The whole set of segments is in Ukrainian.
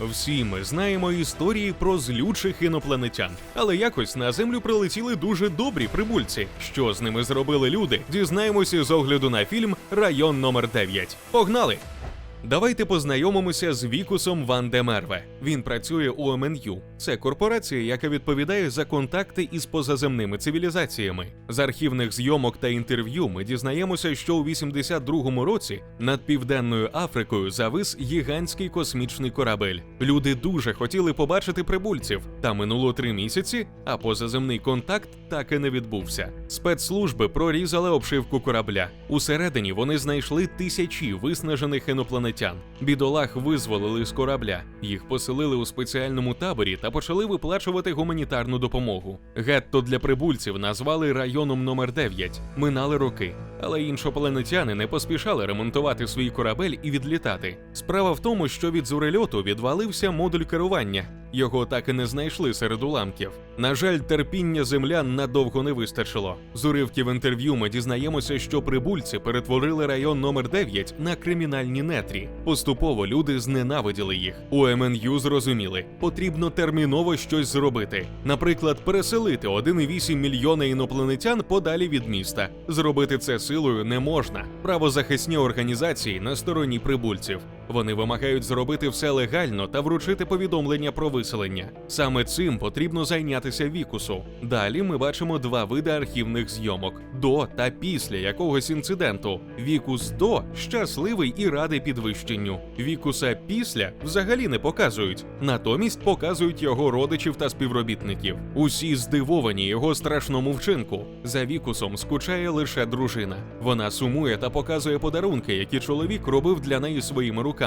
Всі ми знаємо історії про злючих інопланетян, але якось на землю прилетіли дуже добрі прибульці. Що з ними зробили люди? Дізнаємося з огляду на фільм Район номер 9 Погнали! Давайте познайомимося з Вікусом Ван де Мерве. Він працює у МНЮ. Це корпорація, яка відповідає за контакти із позаземними цивілізаціями. З архівних зйомок та інтерв'ю ми дізнаємося, що у 82-му році над південною Африкою завис гігантський космічний корабель. Люди дуже хотіли побачити прибульців, та минуло три місяці, а позаземний контакт так і не відбувся. Спецслужби прорізали обшивку корабля. Усередині вони знайшли тисячі виснажених інопланетян. Бідолах визволили з корабля. Їх поселили у спеціальному таборі та почали виплачувати гуманітарну допомогу. Гетто для прибульців назвали районом номер 9. Минали роки. Але іншопланетяни не поспішали ремонтувати свій корабель і відлітати. Справа в тому, що від зорельоту відвалився модуль керування. Його так і не знайшли серед уламків. На жаль, терпіння землян надовго не вистачило. З уривків інтерв'ю ми дізнаємося, що прибульці перетворили район номер 9 на кримінальні нетрі. Поступово люди зненавиділи їх. У МНЮ зрозуміли, потрібно терміново щось зробити. Наприклад, переселити 1,8 мільйона інопланетян подалі від міста. Зробити це силою не можна. Правозахисні організації на стороні прибульців. Вони вимагають зробити все легально та вручити повідомлення про виселення. Саме цим потрібно зайнятися вікусу. Далі ми бачимо два види архівних зйомок: до та після якогось інциденту. Вікус до щасливий і радий підвищенню. Вікуса після взагалі не показують. Натомість показують його родичів та співробітників. Усі здивовані його страшному вчинку. За вікусом скучає лише дружина. Вона сумує та показує подарунки, які чоловік робив для неї своїми руками.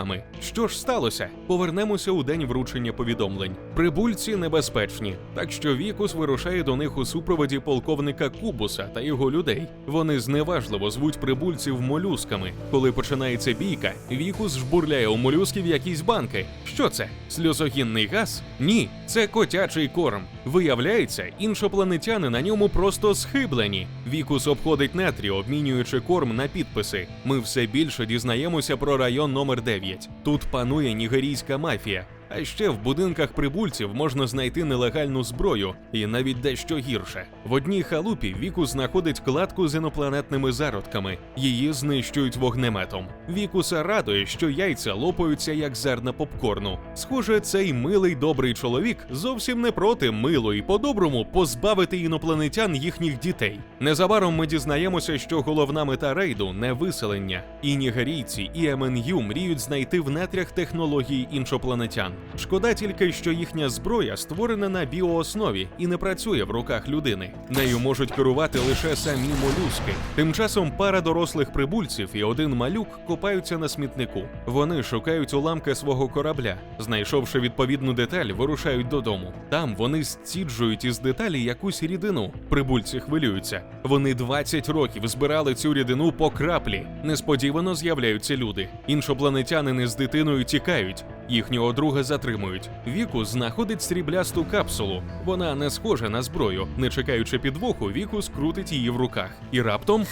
Що ж сталося? Повернемося у день вручення повідомлень. Прибульці небезпечні, так що Вікус вирушає до них у супроводі полковника Кубуса та його людей. Вони зневажливо звуть прибульців молюсками. Коли починається бійка, Вікус жбурляє у молюсків якісь банки. Що це? Сльозогінний газ? Ні, це котячий корм. Виявляється, іншопланетяни на ньому просто схиблені. Вікус обходить нетрі, обмінюючи корм на підписи. Ми все більше дізнаємося про район номер 9. Тут панує нігерійська мафія. А ще в будинках прибульців можна знайти нелегальну зброю і навіть дещо гірше. В одній халупі Вікус знаходить кладку з інопланетними зародками. Її знищують вогнеметом. Вікуса радує, що яйця лопаються як зерна попкорну. Схоже, цей милий добрий чоловік зовсім не проти мило і по-доброму позбавити інопланетян їхніх дітей. Незабаром ми дізнаємося, що головна мета рейду не виселення. І нігерійці, і МНЮ мріють знайти в нетрях технології іншопланетян. Шкода тільки, що їхня зброя створена на біооснові і не працює в руках людини. Нею можуть керувати лише самі молюски. Тим часом пара дорослих прибульців і один малюк копаються на смітнику. Вони шукають уламки свого корабля. Знайшовши відповідну деталь, вирушають додому. Там вони стіджують із деталі якусь рідину. Прибульці хвилюються. Вони 20 років збирали цю рідину по краплі. Несподівано з'являються люди. Іншопланетянини з дитиною тікають. Їхнього друга затримують. Вікус знаходить сріблясту капсулу. Вона не схожа на зброю. Не чекаючи підвоху, Вікус крутить її в руках. І раптом.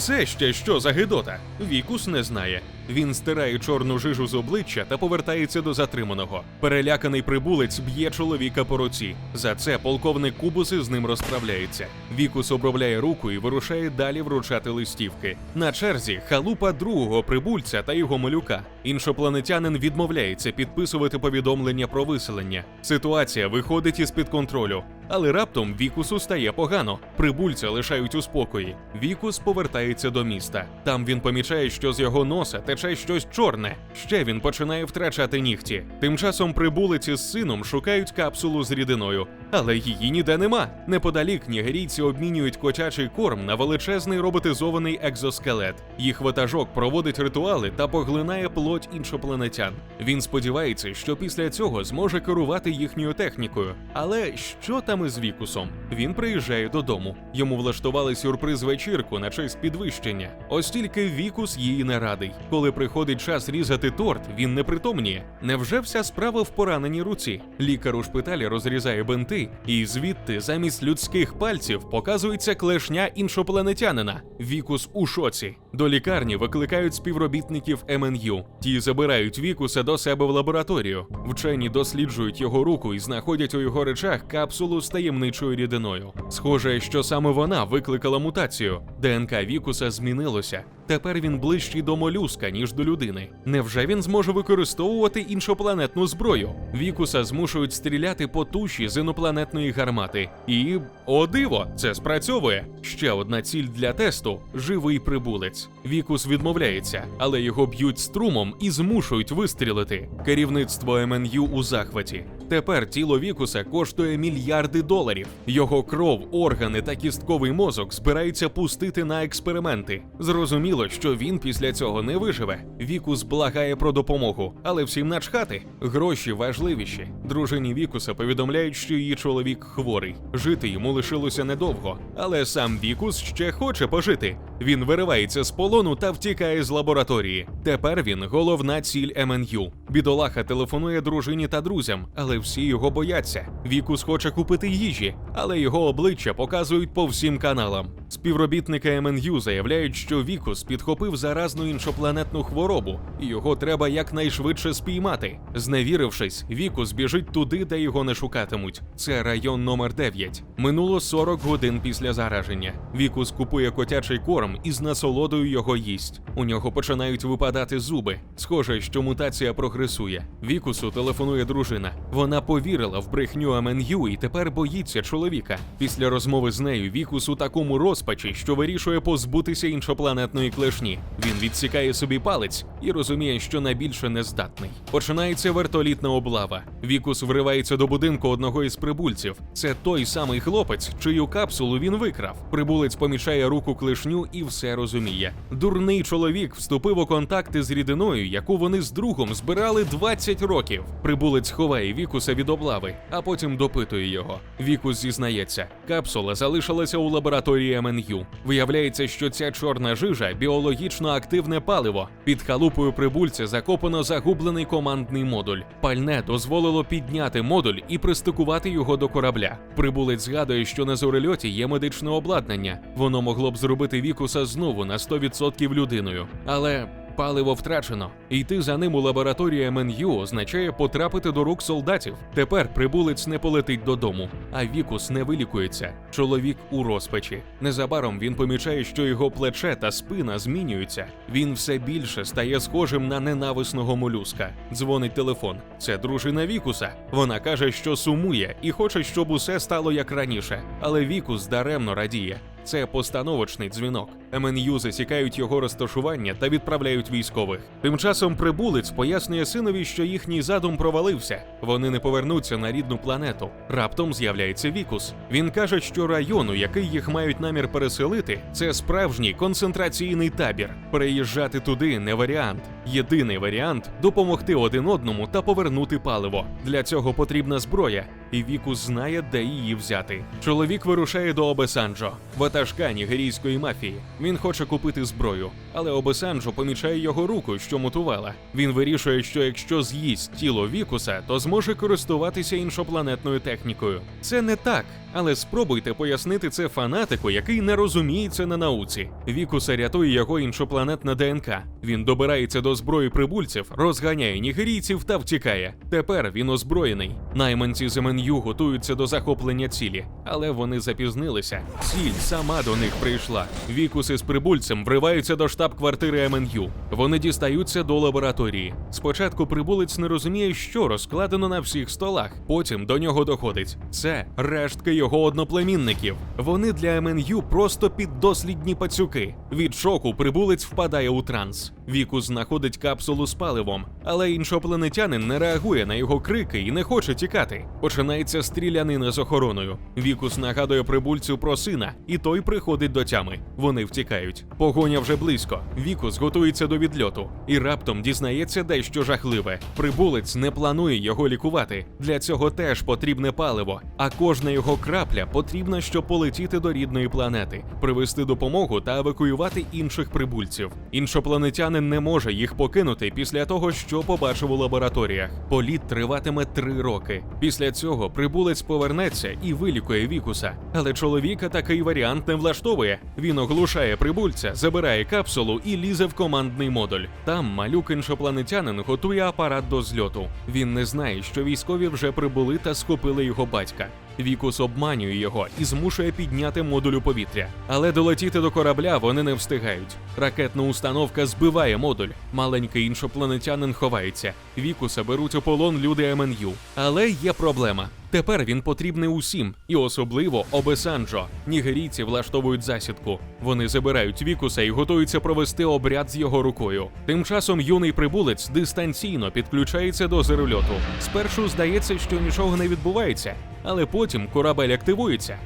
Це ще що за гидота? Вікус не знає. Він стирає чорну жижу з обличчя та повертається до затриманого. Переляканий прибулець б'є чоловіка по руці. За це полковник Кубуси з ним розправляється. Вікус обробляє руку і вирушає далі вручати листівки. На черзі халупа другого прибульця та його малюка. Іншопланетянин відмовляється підписувати повідомлення про виселення. Ситуація виходить із під контролю. Але раптом Вікусу стає погано. Прибульця лишають у спокої. Вікус повертається до міста. Там він помічає, що з його носа тече щось чорне. Ще він починає втрачати нігті. Тим часом прибулиці з сином шукають капсулу з рідиною, але її ніде нема. Неподалік нігерійці обмінюють котячий корм на величезний роботизований екзоскелет. Їх ватажок проводить ритуали та поглинає плоть іншопланетян. Він сподівається, що після цього зможе керувати їхньою технікою. Але що там із Вікусом? Він приїжджає додому. Йому влаштували сюрприз вечірку на честь підвищення. Ось тільки Вікус її не радий. Коли приходить час різати торт, він не притомніє. Невже вся справа в пораненій руці? Лікар у шпиталі розрізає бинти і звідти замість людських пальців показується клешня іншопланетянина. Вікус у шоці. До лікарні викликають співробітників МНЮ. Ті забирають Вікуса до себе в лабораторію. Вчені досліджують його руку і знаходять у його речах капсулу з таємничою рідиною. Схоже, що саме вона викликала мутацію. ДНК Вікуса змінилося. Тепер він ближчий до молюска, ніж до людини. Невже він зможе використовувати іншопланетну зброю? Вікуса змушують стріляти по туші з інопланетної гармати. І о диво, це спрацьовує. Ще одна ціль для тесту живий прибулець. Вікус відмовляється, але його б'ють струмом і змушують вистрілити. Керівництво МНЮ у захваті. Тепер тіло Вікуса коштує мільярди доларів. Його кров, органи та кістковий мозок збираються пустити на експерименти. Зрозуміло, що він після цього не виживе. Вікус благає про допомогу, але всім начхати. Гроші важливіші. Дружині Вікуса повідомляють, що її чоловік хворий. Жити йому лишилося недовго, але сам Вікус ще хоче пожити. Він виривається з полону та втікає з лабораторії. Тепер він головна ціль МНЮ. Бідолаха телефонує дружині та друзям, але всі його бояться. Вікус хоче купити їжі, але його обличчя показують по всім каналам. Співробітники МНЮ заявляють, що Вікус підхопив заразну іншопланетну хворобу, і його треба якнайшвидше спіймати. Зневірившись, Вікус біжить туди, де його не шукатимуть. Це район номер 9. Минуло 40 годин після зараження. Вікус купує котячий корм і з насолодою його їсть. У нього починають випадати зуби. Схоже, що мутація прогресує. Вікусу телефонує дружина. Вона повірила в брехню МНЮ і тепер боїться чоловіка. Після розмови з нею Вікус у такому розпачі, що вирішує позбутися іншопланетної клешні. Він відсікає собі палець і розуміє, що на більше не здатний. Починається вертолітна облава. Вікус вривається до будинку одного із прибульців. Це той самий хлопець, чию капсулу він викрав. Прибулець помічає руку клешню і все розуміє. Дурний чоловік вступив у контакти з рідиною, яку вони з другом збирали 20 років. Прибулець ховає Вікуса від облави, а потім допитує його. Вікус зізнається, капсула залишилася у лабораторії МНЮ. Виявляється, що ця чорна жижа біологічно активне паливо. Під халупою прибульця закопано загублений командний модуль. Пальне дозволило підняти модуль і пристикувати його до корабля. Прибулець згадує, що на зорельоті є медичне обладнання. Воно могло б зробити Вікуса знову на 100% людиною. Але Паливо втрачено. Йти за ним у лабораторію МНЮ означає потрапити до рук солдатів. Тепер прибулець не полетить додому, а Вікус не вилікується. Чоловік у розпачі. Незабаром він помічає, що його плече та спина змінюються. Він все більше стає схожим на ненависного молюска. Дзвонить телефон. Це дружина Вікуса. Вона каже, що сумує і хоче, щоб усе стало як раніше. Але Вікус даремно радіє. Це постановочний дзвінок. МНЮ засікають його розташування та відправляють військових. Тим часом прибулець пояснює синові, що їхній задум провалився. Вони не повернуться на рідну планету. Раптом з'являється Вікус. Він каже, що район, у який їх мають намір переселити, це справжній концентраційний табір. Переїжджати туди не варіант. Єдиний варіант допомогти один одному та повернути паливо. Для цього потрібна зброя, і Вікус знає, де її взяти. Чоловік вирушає до Обесанджо, ватажка нігерійської мафії. Він хоче купити зброю, але Обесанджо помічає його руку, що мутувала. Він вирішує, що якщо з'їсть тіло Вікуса, то зможе користуватися іншопланетною технікою. Це не так, але спробуйте пояснити це фанатику, який не розуміється на науці. Вікуса рятує його іншопланетна ДНК. Він добирається до зброї прибульців, розганяє нігерійців та втікає. Тепер він озброєний. Найманці з МНЮ готуються до захоплення цілі, але вони запізнилися. Ціль сама до них прийшла. Вікус із прибульцем вриваються до штаб-квартири МНЮ. Вони дістаються до лабораторії. Спочатку прибулець не розуміє, що розкладено на всіх столах. Потім до нього доходить. Це рештки його одноплемінників. Вони для МНЮ просто піддослідні пацюки. Від шоку прибулець впадає у транс. Вікус знаходить капсулу з паливом, але іншопланетянин не реагує на його крики і не хоче тікати. Починається стрілянина з охороною. Вікус нагадує прибульцю про сина, і той приходить до тями. Вони втікають. Погоня вже близько. Вікус готується до відльоту і раптом дізнається дещо жахливе. Прибулець не планує його лікувати. Для цього теж потрібне паливо, а кожна його крапля потрібна, щоб полетіти до рідної планети, привезти допомогу та евакуювати інших прибульців. Іншопланетянин не може їх їх покинути після того, що побачив у лабораторіях. Політ триватиме три роки. Після цього прибулець повернеться і вилікує Вікуса. Але чоловіка такий варіант не влаштовує. Він оглушає прибульця, забирає капсулу і лізе в командний модуль. Там малюк іншопланетянин готує апарат до зльоту. Він не знає, що військові вже прибули та схопили його батька. Вікус обманює його і змушує підняти модуль у повітря. Але долетіти до корабля вони не встигають. Ракетна установка збиває модуль. Маленький іншопланетянин ховається. Вікуса беруть у полон люди МНЮ. Але є проблема. Тепер він потрібний усім, і особливо Обесанджо. Нігерійці влаштовують засідку. Вони забирають Вікуса і готуються провести обряд з його рукою. Тим часом юний прибулець дистанційно підключається до зерольоту. Спершу здається, що нічого не відбувається, але потім корабель активується.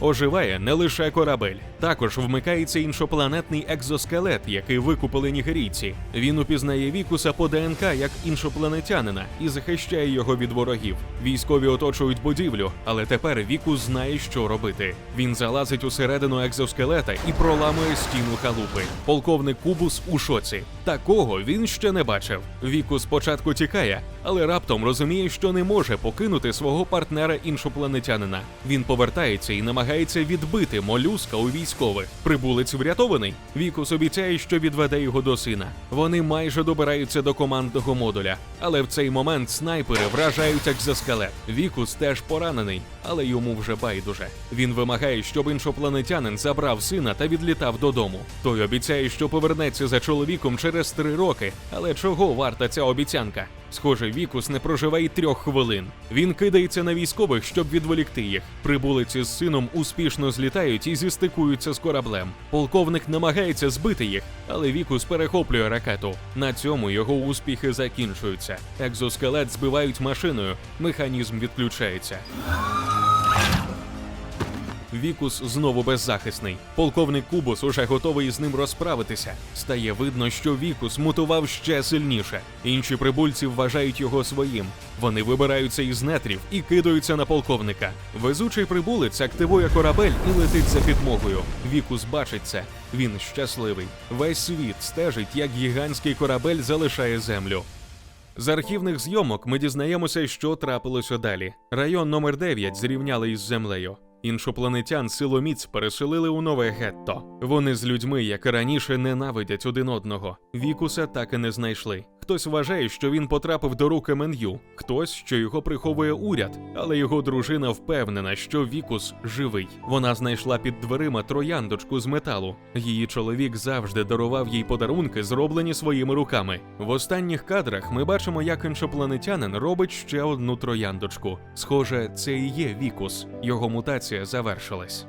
Оживає не лише корабель, також вмикається іншопланетний екзоскелет, який викупили нігерійці. Він упізнає Вікуса по ДНК як іншопланетянина і захищає його від ворогів. Військові оточують будівлю, але тепер Вікус знає, що робити. Він залазить усередину екзоскелета і проламує стіну халупи. Полковник Кубус у шоці. Такого він ще не бачив. Вікус спочатку тікає, але раптом розуміє, що не може покинути свого партнера іншопланетянина. Він повертається і намагається відбити молюска у військових. Прибулець врятований. Вікус обіцяє, що відведе його до сина. Вони майже добираються до командного модуля, але в цей момент снайпери вражають екзоскелет. Вікус теж поранений, але йому вже байдуже. Він вимагає, щоб іншопланетянин забрав сина та відлітав додому. Той обіцяє, що повернеться за чоловіком через три роки. Але чого варта ця обіцянка? Схоже, Вікус не проживає трьох хвилин. Він кидається на військових, щоб відволікти їх. Прибулиці з сином успішно злітають і зістикуються з кораблем. Полковник намагається збити їх, але Вікус перехоплює ракету. На цьому його успіхи закінчуються. Екзоскелет збивають машиною, механізм відключається. Вікус знову беззахисний. Полковник Кубус уже готовий з ним розправитися. Стає видно, що Вікус мутував ще сильніше. Інші прибульці вважають його своїм. Вони вибираються із нетрів і кидаються на полковника. Везучий прибулець активує корабель і летить за підмогою. Вікус бачить це. Він щасливий. Весь світ стежить, як гігантський корабель залишає землю. З архівних зйомок ми дізнаємося, що трапилося далі. Район номер 9 зрівняли із землею. Іншопланетян силоміць переселили у нове гетто. Вони з людьми, як і раніше, ненавидять один одного. Вікуса так і не знайшли. Хтось вважає, що він потрапив до рук МНЮ, хтось, що його приховує уряд, але його дружина впевнена, що Вікус живий. Вона знайшла під дверима трояндочку з металу. Її чоловік завжди дарував їй подарунки, зроблені своїми руками. В останніх кадрах ми бачимо, як іншопланетянин робить ще одну трояндочку. Схоже, це і є Вікус. Його мутація завершилась.